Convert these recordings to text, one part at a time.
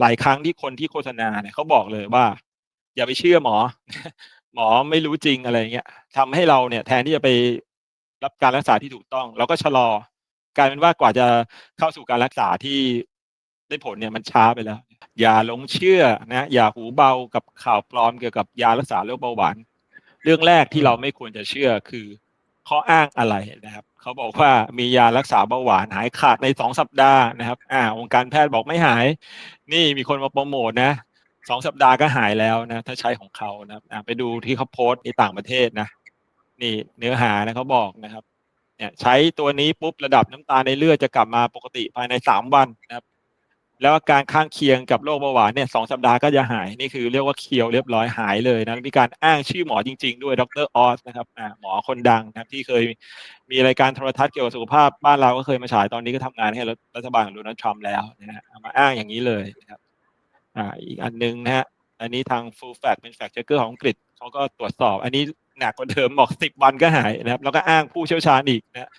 หลายครั้งที่คนที่โฆษณาเนี่ยเขาบอกเลยว่า อย่าไปเชื่อหมอ หมอไม่รู้จริงอะไรเงี้ยทำให้เราเนี่ย แทนที่จะไปรับการรักษาที่ถูกต้อง เราก็ชะลอกลายเป็นว่ากว่าจะเข้าสู่การรักษาที่ได้ผลเนี่ยมันช้าไปแล้ว อย่าหลงเชื่อนะอย่าหูเบากับข่าวปลอมเกี่ยวกับยารักษาโรคเบาหวาน เรื่องแรกที่เราไม่ควรจะเชื่อคือ ข้ออ้างอะไรนะครับเขาบอกว่ามียารักษาเบาหวานหายขาดในสองสัปดาห์นะครับ อ่าองค์การแพทย์บอกไม่หาย นี่มีคนมาโปรโมทนะสองสัปดาห์ก็หายแล้วนะ ถ้าใช้ของเขานะอ่าไปดูที่เขาโพสต์ในต่างประเทศนะ นี่เนื้อหานะเขาบอกนะครับ เนี่ยใช้ตัวนี้ปุ๊บระดับน้ำตาลในเลือดจะกลับมาปกติภายในสามวันนะครับ แล้วอาการข้างเคียงกับโรคเบาหวานเนี่ยสองสัปดาห์ก็จะหาย นี่คือเรียกว่าเคียวเรียบร้อยหายเลยนะมีการอ้างชื่อหมอจริง ๆ ด้วยดรออสนะครับหมอคนดังนะครับที่เคยมีรายการโทรทัศน์เกี่ยวกับสุขภาพบ้านเราก็เคยมาฉายตอนนี้ก็ทำงานให้รัฐบาลของโดนัลด์ทรัมป์แล้วนะฮะมาอ้างอย่างนี้เลยนะครับอ่าอีกอันนึงนะฮะอันนี้ทาง full fact เป็น fact checker ของอังกฤษเขาก็ตรวจสอบ อันนี้หนักกว่าเดิมบอกสิบวันก็หายนะครับ แล้วก็อ้างผู้เชี่ยวชาญอีกนะ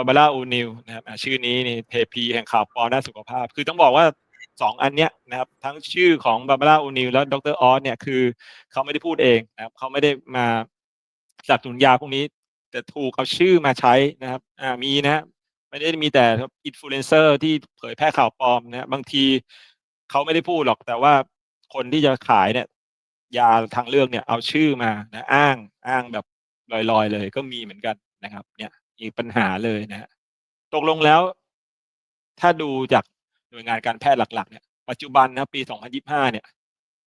บาบาร่าอูนิวนะครับชื่อนี้นี่เทพีแห่งข่าวปลอมด้านสุขภาพ คือต้องบอกว่าสองอันเนี้ยนะครับทั้งชื่อของบาบาร่าอูนิวและดรออสเนี่ยคือเขาไม่ได้พูดเองนะครับเขาไม่ได้มาสนับสนุนยาพวกนี้ แต่ถูกเอาชื่อมาใช้นะครับอ่ามีนะไม่ได้มีแต่อินฟลูเอนเซอร์ที่เผยแพร่ข่าวปลอมนะบางทีเขาไม่ได้พูดหรอกแต่ว่าคนที่จะขายเนี่ยยาทางเลือกเนี่ยเอาชื่อมานะอ้างอ้างแบบลอยๆเลยก็มีเหมือนกันนะครับ เนี่ย มีปัญหาเลยนะฮะตกลงแล้ว ถ้าดูจากหน่วยงานการแพทย์หลัก ๆ เนี่ยปัจจุบันนะปี 2025 เนี่ย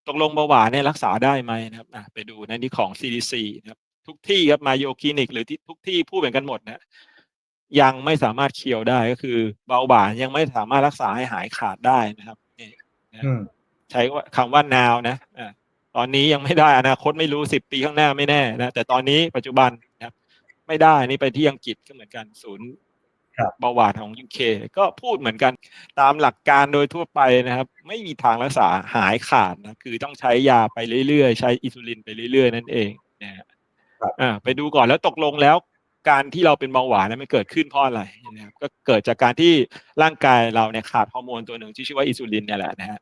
ตกลงเบาหวานเนี่ยรักษาได้ไหมนะครับอะไปดูนะนี่ของ CDC นะครับ ทุกที่ครับมาโยคลินิก หรือที่ทุกที่พูดเหมือนกันหมดนะยังไม่สามารถเคียวได้ก็คือ เบาหวานยังไม่สามารถรักษาให้หายขาดได้นะครับนี่นะใช้ว่าคำว่า now นะอ่าตอนนี้ยังไม่ได้อนาคตไม่รู้สิบปีข้างหน้าไม่แน่นะแต่ตอนนี้ปัจจุบันนะครับ ไม่ได้นี่ไปที่อังกฤษก็เหมือนกันศูนย์เบาหวานของยูเคก็พูดเหมือนกันตามหลักการโดยทั่วไปนะครับ ไม่มีทางรักษาหายขาดนะคือต้องใช้ยาไปเรื่อยๆ ใช้อินซูลินไปเรื่อยๆ นั่นเองนะฮะอ่าไปดูก่อนแล้วตกลงแล้วการที่เราเป็นเบาหวานนั้นมันเกิดขึ้นเพราะอะไรนะครับก็เกิดจากการที่ร่างกายเราเนี่ยขาดฮอร์โมนตัวหนึ่งที่ชื่อว่าอินซูลินเนี่ยแหละนะฮะ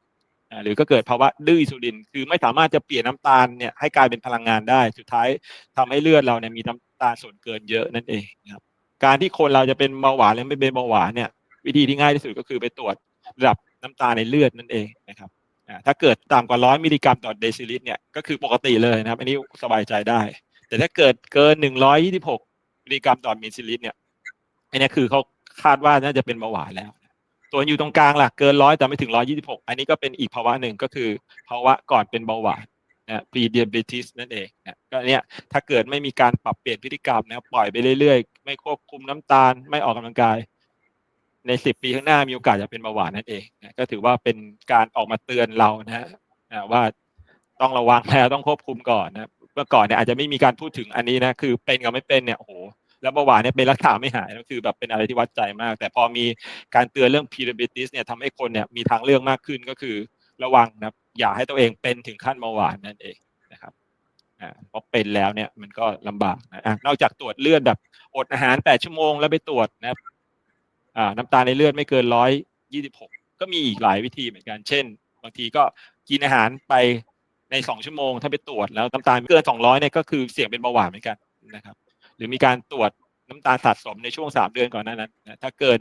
หรือก็เกิดภาวะดื้ออินซูลิน คือไม่สามารถจะเปลี่ยนน้ำตาลเนี่ยให้กลายเป็นพลังงานได้ สุดท้ายทำให้เลือดเราเนี่ยมีน้ำ ตาลส่วนเกินเยอะนั่นเองนะครับการที่คนเราจะเป็นเบาหวานหรือไม่เป็นเบาหวานเนี่ย วิธีที่ง่ายที่สุดก็คือไปตรวจระดับน้ำตาในเลือดนั่นเองนะครับถ้าเกิดต่ำกว่าร้อยมิลลิกรัมต่อเดซิลิตรเนี่ยก็คือปกติเลยนะครับ อันนี้สบายใจได้ แต่ถ้าเกิดเกินหนึ่งร้อยยี่สิบหกมิลลิกรัมต่อมิลลิลิตรเนี่ยอันนี้คือเขาคาดว่าน่าจะเป็นเบาหวานแล้วส่วนอยู่ตรงกลางล่ะเกินร้อยแต่ไม่ถึงร้อยี่สิบหกอันนี้ก็เป็นอีกภาวะหนึ่งก็คือภาวะก่อนเป็นเบาหวาน นะ pre diabetes นั่นเองนะก็เนี่ยถ้าเกิดไม่มีการปรับเปลี่ยนพฤติกรรมนะปล่อยไปเรื่อยๆ ไม่ควบคุมน้ำตาล ไม่ออกกำลังกาย ในสิบปีข้างหน้ามีโอกาสจะเป็นเบาหวานนั่นเองนะก็ถือว่าเป็นการออกมาเตือนเรานะฮะว่าต้องระวังแล้วต้องควบคุมก่อนนะเมื่อก่อนเนี่ยอาจจะไม่มีการพูดถึงอันนี้นะคือเป็นกับไม่เป็นเนี่ยโอ้โหแล้วเบาหวานเนี่ยเป็นรักษาไม่หายก็คือแบบเป็นอะไรที่วัดใจมาก แต่พอมีการเตือนเรื่อง pre-diabetes เนี่ยทำให้คนเนี่ยมีทางเลือกมากขึ้นก็คือระวังนะ อย่าให้ตัวเองเป็นถึงขั้นเบาหวานนั่นเองนะครับอ่าพอเป็นแล้วเนี่ยมันก็ลำบากนะอะนอกจากตรวจเลือดแบบอดอาหารแปดชั่วโมงแล้วไปตรวจนะครับอ่าน้ำตาลในเลือดไม่เกินร้อยยี่สิบหกก็มีอีกหลายวิธีเหมือนกัน เช่น บางทีก็กินอาหารไปในสองชั่วโมง ถ้าไปตรวจแล้วน้ำตาลเกินสองร้อยเนี่ยก็คือเสี่ยงเป็นเบาหวานเหมือนกันนะครับ หรือมีการตรวจน้ำตาลสะสมในช่วง3เดือนก่อนหน้านั้นนะถ้าเกิน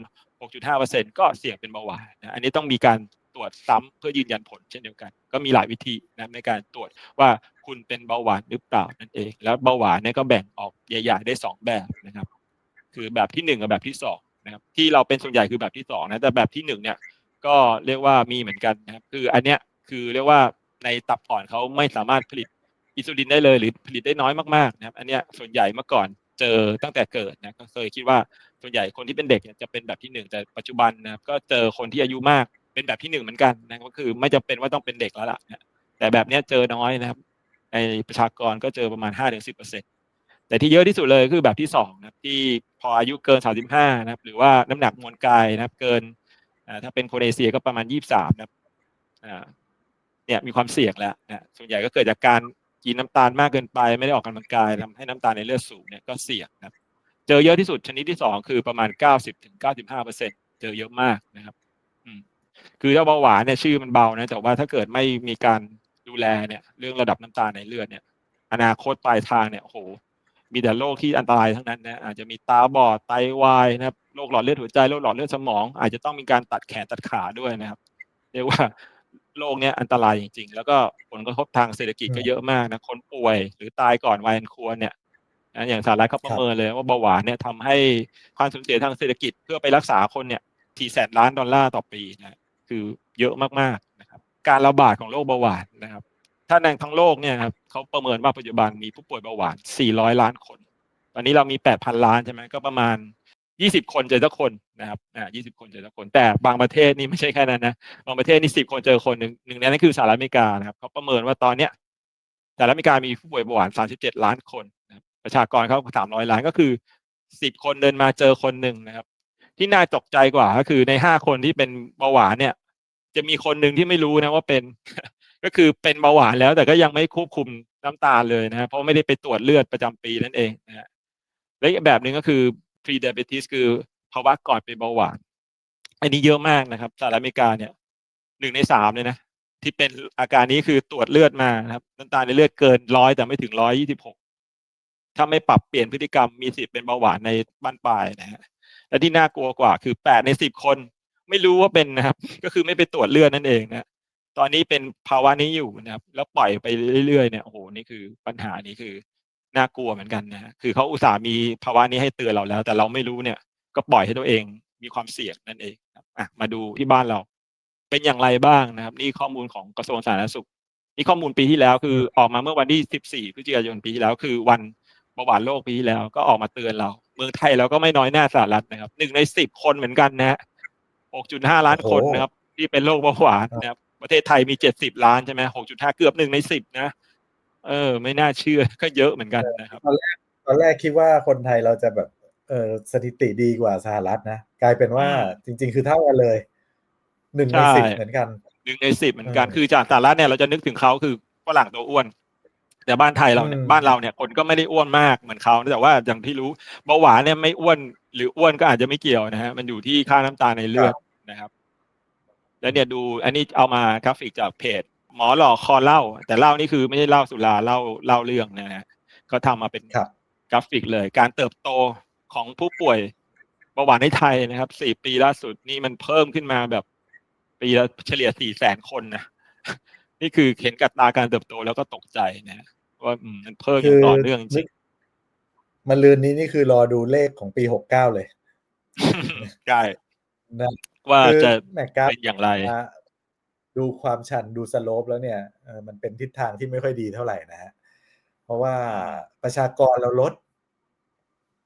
6.5%ก็เสี่ยงเป็นเบาหวานนะอันนี้ต้องมีการ ตรวจซ้ำเพื่อยืนยันผลเช่นเดียวกัน ก็มีหลายวิธีนะในการตรวจว่าคุณเป็นเบาหวานหรือเปล่านั่นเอง แล้วเบาหวานเนี่ยก็แบ่งออกใหญ่ๆได้ 2 แบบนะครับ คือแบบที่ 1 กับแบบที่2นะครับที่เราเป็นส่วนใหญ่คือแบบที่2นะแต่แบบที่1เนี่ยก็เรียกว่ามีเหมือนกันนะครับ คืออันเนี้ยคือเรียกว่าในตับอ่อนเขาไม่สามารถผลิตอินซูลินได้เลยหรือผลิตได้น้อยมากๆนะครับ อันเนี้ยส่วนใหญ่เมื่อก่อนเจอตั้งแต่เกิดนะก็เคยคิดว่าส่วนใหญ่คนที่เป็นเด็กจะเป็นแบบที่หนึ่งแต่ปัจจุบันนะก็เจอคนที่อายุมาก เป็นแบบที่หนึ่งเหมือนกันนะก็คือ ไม่จำเป็นว่าต้องเป็นเด็กแล้วล่ะนะแต่แบบนี้เจอน้อยนะครับในประชากรก็เจอประมาณห้าถึงสิบเปอร์เซ็นตแต่ที่เยอะที่สุดเลยคือแบบที่สองนะที่พออายุเกินสามสิบห้านะครับ หรือว่าน้ำหนักมวลกายนะครับ เกินถ้าเป็นคนเอเชียก็ประมาณยี่สิบสามนะครับเนี่ยมีความเสี่ยงแล้วนะส่วนใหญ่ก็เกิดจากการกินน้ำตาลมากเกินไป ไม่ได้ออกกำลังกายทำให้น้ำตาลในเลือดสูงเนี่ยก็เสี่ยงนะครับ เจอเยอะที่สุดชนิดที่สองคือประมาณเก้าสิบถึงเก้าสิบห้าเปอร์เซ็นเจอเยอะมากนะครับ คือถ้าเบาหวานเนี่ยชื่อมันเบานะแต่ว่าถ้าเกิดไม่มีการดูแลเนี่ยเรื่องระดับน้ำตาลในเลือดเนี่ย อนาคตปลายทางเนี่ยโหมีแต่โรคที่อันตรายทั้งนั้นนะอาจจะมีตาบอดไตวายนะครับโรคหลอดเลือดหัวใจโรคหลอดเลือดสมอง อาจจะต้องมีการตัดแขนตัดขาด้วยนะครับเรียกว่าโรคเนี้ยอันตรายจริง ๆ แล้วก็ผลกระทบทางเศรษฐกิจก็เยอะมากนะคนป่วย หรือตายก่อนวัยอันควรเนี่ยนะอย่างสหรัฐเขาประเมินเลยว่าเบาหวานเนี่ยทำให้ความสูญเสียทางเศรษฐกิจเพื่อไปรักษาคนเนี่ยทีแสนล้านดอลลาร์ต่อปีนะ คือเยอะมากๆนะครับการระบาดของโรคเบาหวานนะครับ ถ้าในทั้งโลกเนี่ยครับเขาประเมินว่าปัจจุบันมีผู้ป่วยเบาหวาน 400 ล้านคน ตอนนี้เรามี 8,000 ล้านใช่ไหมก็ประมาณ 20 คนเจอสักคนนะครับอ่า20 คนเจอสักคน แต่บางประเทศนี่ไม่ใช่แค่นั้นนะบางประเทศนี่10 คนเจอคนหนึ่งหนึ่งในนั้นคือสหรัฐอเมริกานะครับเขาประเมินว่าตอนเนี้ยสหรัฐอเมริกามีผู้ป่วยเบาหวาน 37 ล้านคนนะครับประชากรเขา300 ล้านก็คือ 10 คนเดินมาเจอคนหนึ่งนะครับที่น่าตกใจกว่าก็คือใน5คนที่เป็นเบาหวานเนี่ย จะมีคนหนึ่งที่ไม่รู้นะว่าเป็น ก็คือเป็นเบาหวานแล้ว แต่ก็ยังไม่ควบคุมน้ำตาลเลยนะ เพราะไม่ได้ไปตรวจเลือดประจำปีนั่นเองนะฮะและอีกแบบหนึ่งก็คือ pre diabetes คือภาวะก่อนเป็นเบาหวาน อันนี้เยอะมากนะครับสหรัฐอเมริกาเนี่ยหนึ่งในสามเลยนะ ที่เป็นอาการนี้คือตรวจเลือดมานะครับน้ำตาลในเลือดเกินร้อยแต่ไม่ถึงร้อยยี่สิบหกถ้าไม่ปรับเปลี่ยนพฤติกรรมมีสิทธิ์เป็นเบาหวานในบ้านปลายนะฮะและที่น่ากลัวกว่าคือแปดในสิบคน ไม่รู้ว่าเป็นนะครับ ก็คือไม่ไปตรวจเลือดนั่นเองนะตอนนี้เป็นภาวะนี้อยู่นะครับ แล้วปล่อยไปเรื่อยๆเนี่ยโอ้โหนี่คือปัญหานี้คือน่ากลัวเหมือนกันนะคือเขาอุตส่าห์มีภาวะนี้ให้เตือนเราแล้ว แต่เราไม่รู้เนี่ย ก็ปล่อยให้ตัวเองมีความเสี่ยงนั่นเองครับอะมาดูที่บ้านเรา เป็นอย่างไรบ้างนะครับ นี่ข้อมูลของกระทรวงสาธารณสุขนี่ข้อมูลปีที่แล้วคือออกมาเมื่อวันที่ 14พฤศจิกายนปีที่แล้วคือวันเบาหวานโลกปีที่แล้วก็ออกมาเตือนเรา เมืองไทยเราก็ไม่น้อยหน้าสหรัฐนะครับหนึ่งในสิบคนเหมือนกันนะฮะ 6.5 ล้านคนนะครับ ที่เป็นโรคเบาหวานนะครับ ประเทศไทยมี 70 ล้านใช่ไหม6.5 เกือบหนึ่งในสิบนะ เออ ไม่น่าเชื่อก็เยอะเหมือนกันนะครับ ตอนแรกตอนแรกคิดว่าคนไทยเราจะแบบ เออสถิติดีกว่าสหรัฐนะ กลายเป็นว่าอืมจริง ๆ คือเท่ากันเลยหนึ่งในใช่สิบเหมือนกันหนึ่งในสิบเหมือนกันเออคือจากสหรัฐเนี่ยเราจะนึกถึงเขาคือฝรั่งตัวอ้วน แต่บ้านไทยเราเนี่ยอืมบ้านเราเนี่ยคนก็ไม่ได้อ้วนมากเหมือนเขาแต่ว่าอย่างที่รู้เบาหวานเนี่ยไม่อ้วนหรืออ้วนก็อาจจะไม่เกี่ยวนะฮะมันอยู่ที่ค่าน้ำตาลในเลือดนะครับ แล้วเนี่ยดูอันนี้เอามากราฟิกจากเพจ หมอหลอกคอเล่า แต่เล่านี่คือไม่ใช่เล่าสุราเล่าเล่าเรื่องนะฮะก็ทำมาเป็นครับกราฟิกเลย การเติบโตของผู้ป่วยเบาหวานในไทยนะครับสี่ปีล่าสุดนี่มันเพิ่มขึ้นมาแบบปีละเฉลี่ยสี่แสนคนนะ นี่คือเห็นกับตาการเติบโตแล้วก็ตกใจนะว่าอืมมันเพิ่มอย่างต่อเนื่องจริงมันลืนนี้นี่คือรอดูเลขของปีหกเก้าเลยใช่นะว่าคือจะแมกกราฟเป็นอย่างไรอะดูความชันดูสโลปแล้วเนี่ยเออมันเป็นทิศทางที่ไม่ค่อยดีเท่าไหร่นะฮะเพราะว่าประชากรเราลด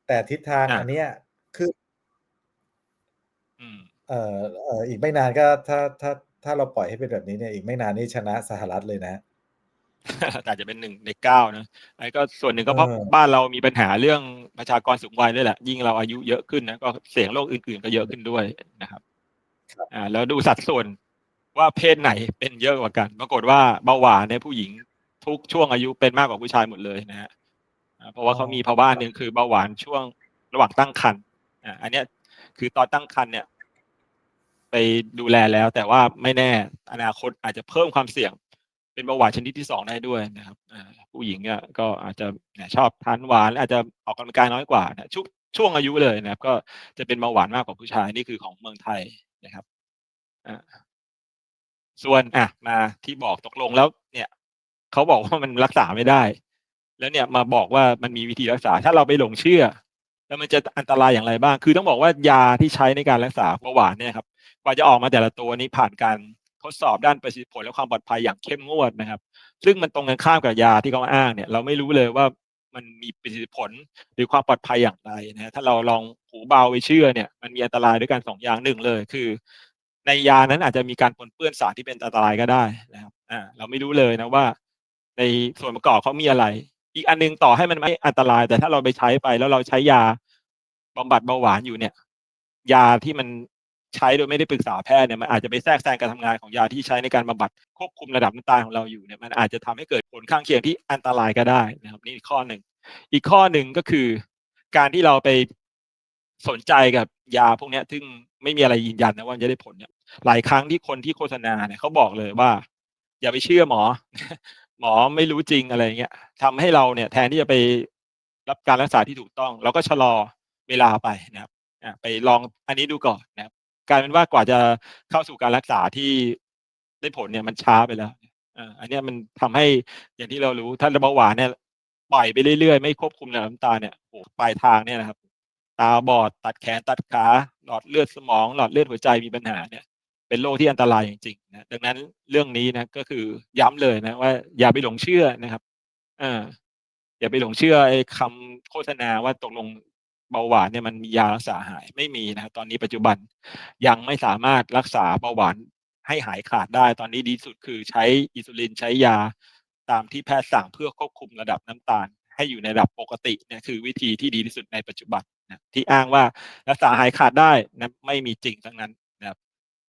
แต่ทิศทางอะอันเนี้ยคืออืมเอ่อเอ่ออีกไม่นานก็ถ้าถ้า ถ้าเราปล่อยให้เป็นแบบนี้เนี่ยอีกไม่นานนี่ชนะสหรัฐเลยนะอาจจะเป็นหนึ่งในเก้านะไอ้ก็ส่วนหนึ่งก็เพราะเออบ้านเรามีปัญหาเรื่องประชากรสูงวัยด้วยแหละ ยิ่งเราอายุเยอะขึ้นนะก็เสี่ยงโรคอื่นๆก็เยอะขึ้นด้วยนะครับอ่าแล้วดูสัดส่วนว่าเพศไหนเป็นเยอะกว่ากัน ปรากฏว่าเบาหวานในยผู้หญิงทุกช่วงอายุเป็นมากกว่าผู้ชายหมดเลยนะฮะอ่าเพราะว่าเขามีภาวะหนึ่งคือเบาหวานช่วงระหว่างตั้งครรภ์อ่าอันเนี้ยคือตอนตั้งครรภ์เนี่ย ไปดูแลแล้ว แต่ว่าไม่แน่อนาคตอาจจะเพิ่มความเสี่ยง เป็นเบาหวานชนิดที่สองได้ด้วยนะครับผู้หญิงเนี่ยก็อาจจะชอบทานหวานและอาจจะออกกำลังกายน้อยกว่านะช่วงช่วงอายุเลยนะครับ ก็จะเป็นเบาหวานมากกว่าผู้ชายนี่คือของเมืองไทยนะครับส่วนอะมาที่บอกตกลงแล้วเนี่ยเขาบอกว่ามันรักษาไม่ได้ แล้วเนี่ยมาบอกว่ามันมีวิธีรักษา ถ้าเราไปหลงเชื่อ แล้วมันจะอันตรายอย่างไรบ้าง คือต้องบอกว่ายาที่ใช้ในการรักษาเบาหวานเนี่ยครับกว่าจะออกมาแต่ละตัวนี้ผ่านการทดสอบด้านประสิทธิผลและความปลอดภัยอย่างเข้มงวดนะครับ ซึ่งมันตรงกันข้ามกับยาที่เขาอ้างเนี่ยเราไม่รู้เลยว่ามันมีประสิทธิผลหรือความปลอดภัยอย่างไรนะฮะถ้าเราลองหูเบาไปเชื่อเนี่ยมันมีอันตรายด้วยกันสองอย่างหนึ่งเลยคือ ในยานั้นอาจจะมีการปนเปื้อนสารที่เป็นอันตรายก็ได้นะครับอ่าเราไม่รู้เลยนะว่า ในส่วนประกอบเขามีอะไร อีกอันหนึงต่อให้มันไม่อันตราย แต่ถ้าเราไปใช้ไปแล้วเราใช้ยาบำบัดเบาหวานอยู่เนี่ย ยาที่มันใช้โดยไม่ได้ปรึกษาแพทย์เนี่ยมันอาจจะไปแทรกแซงการทำงานของยาที่ใช้ในการบำบัดควบคุมระดับน้ำตาลของเราอยู่เนี่ยมันอาจจะทำให้เกิดผลข้างเคียงที่อันตรายก็ได้นะครับ นี่ข้อหนึ่งอีกข้อหนึ่งก็คือ การที่เราไปสนใจกับยาพวกนี้ซึ่งไม่มีอะไรยืนยันนะว่าจะได้ผลเนี่ยหลายครั้งที่คนที่โฆษณาเนี่ยเขาบอกเลยว่า อย่าไปเชื่อหมอ หมอไม่รู้จริงอะไรเงี้ยทำให้เราเนี่ยแทนที่จะไปรับการรักษาที่ถูกต้อง เราก็ชะลอเวลาไปนะครับไปลองอันนี้ดูก่อนนะครับกลายเป็นว่ากว่าจะเข้าสู่การรักษาที่ได้ผลเนี่ยมันช้าไปแล้วอันนี้มันทำให้อย่างที่เรารู้ถ้าเบาหวานเนี่ยปล่อยไปเรื่อยๆ ไม่ควบคุมน้ำตาเนี่ยโอ้ปลายทางเนี่ยนะครับ ตาบอดตัดแขนตัดขา หลอดเลือดสมอง หลอดเลือดหัวใจมีปัญหาเนี่ย เป็นโรคที่อันตรายจริงๆนะดังนั้นเรื่องนี้นะก็คือย้ำเลยนะว่าอย่าไปหลงเชื่อนะครับเอออย่าไปหลงเชื่อไอ้คำโฆษณาว่าตกลงเบาหวานเนี่ยมันมียารักษาหายไม่มีนะครับตอนนี้ปัจจุบันยังไม่สามารถรักษาเบาหวานให้หายขาดได้ ตอนนี้ดีที่สุดคือใช้อินซูลินใช้ยาตามที่แพทย์สั่งเพื่อควบคุมระดับน้ำตาล ให้อยู่ในระดับปกติเนี่ยคือวิธีที่ดีที่สุดในปัจจุบันนะที่อ้างว่ารักษาหายขาดได้นะไม่มีจริงทั้งนั้น